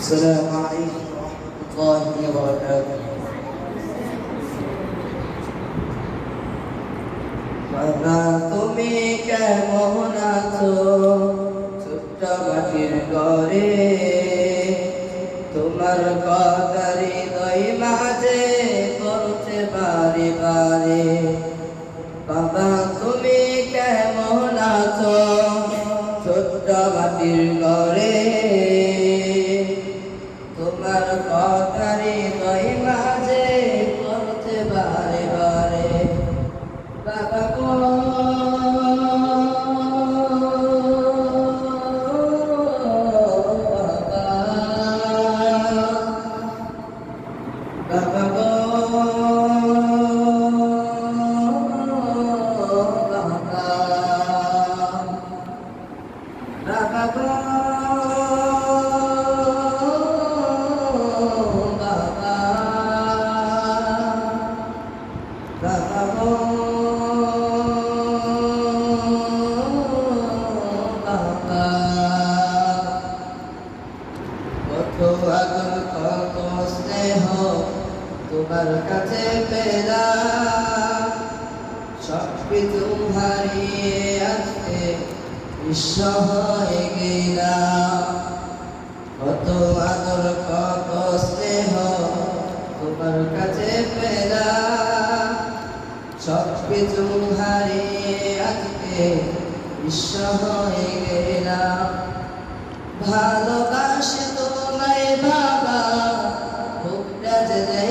السلام عليكم ورحمة الله وبركاته বাবা তুমি কেমন আছো ছোট্ট মাটির ঘরে তোমার কথারি তোমার কাছে পেলা সব কিছু হারিয়ে আজকে বিশ্ব হয়ে গেলাম। কত আদর, কত স্নেহ তোমার কাছে পেলাম সব কিছু হারিয়ে আজকে বিশ্ব হয়ে গেলাম। ভালোবাসে বাবা যে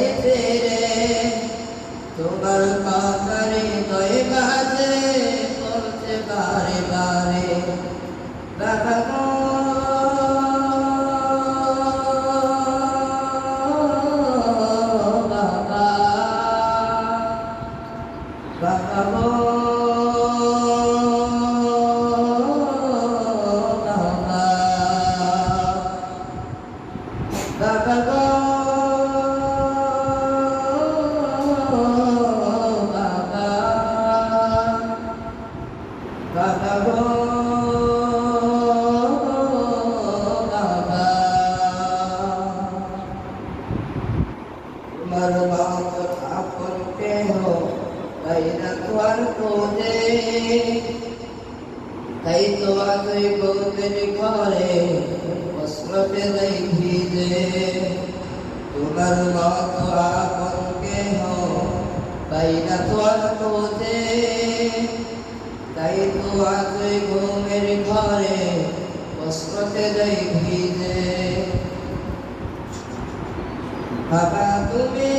তাই তো আজই গৌতের ঘরে বস্ত্রতে দেই ভিজে। তোমার মত আপন কেহ তাই না তোমার খোঁজে তাই তো আজই ঘুমের ঘরে বস্ত্রতে দেই ভিজে। বাবা, তুমি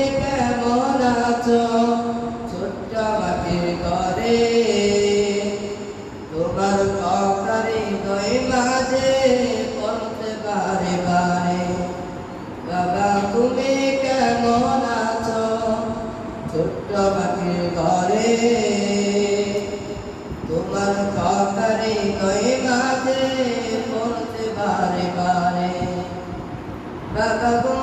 ছোট্ট ঘরে। তোমার ককারি দই মাঝে পড়তে বারে বারে। বাবা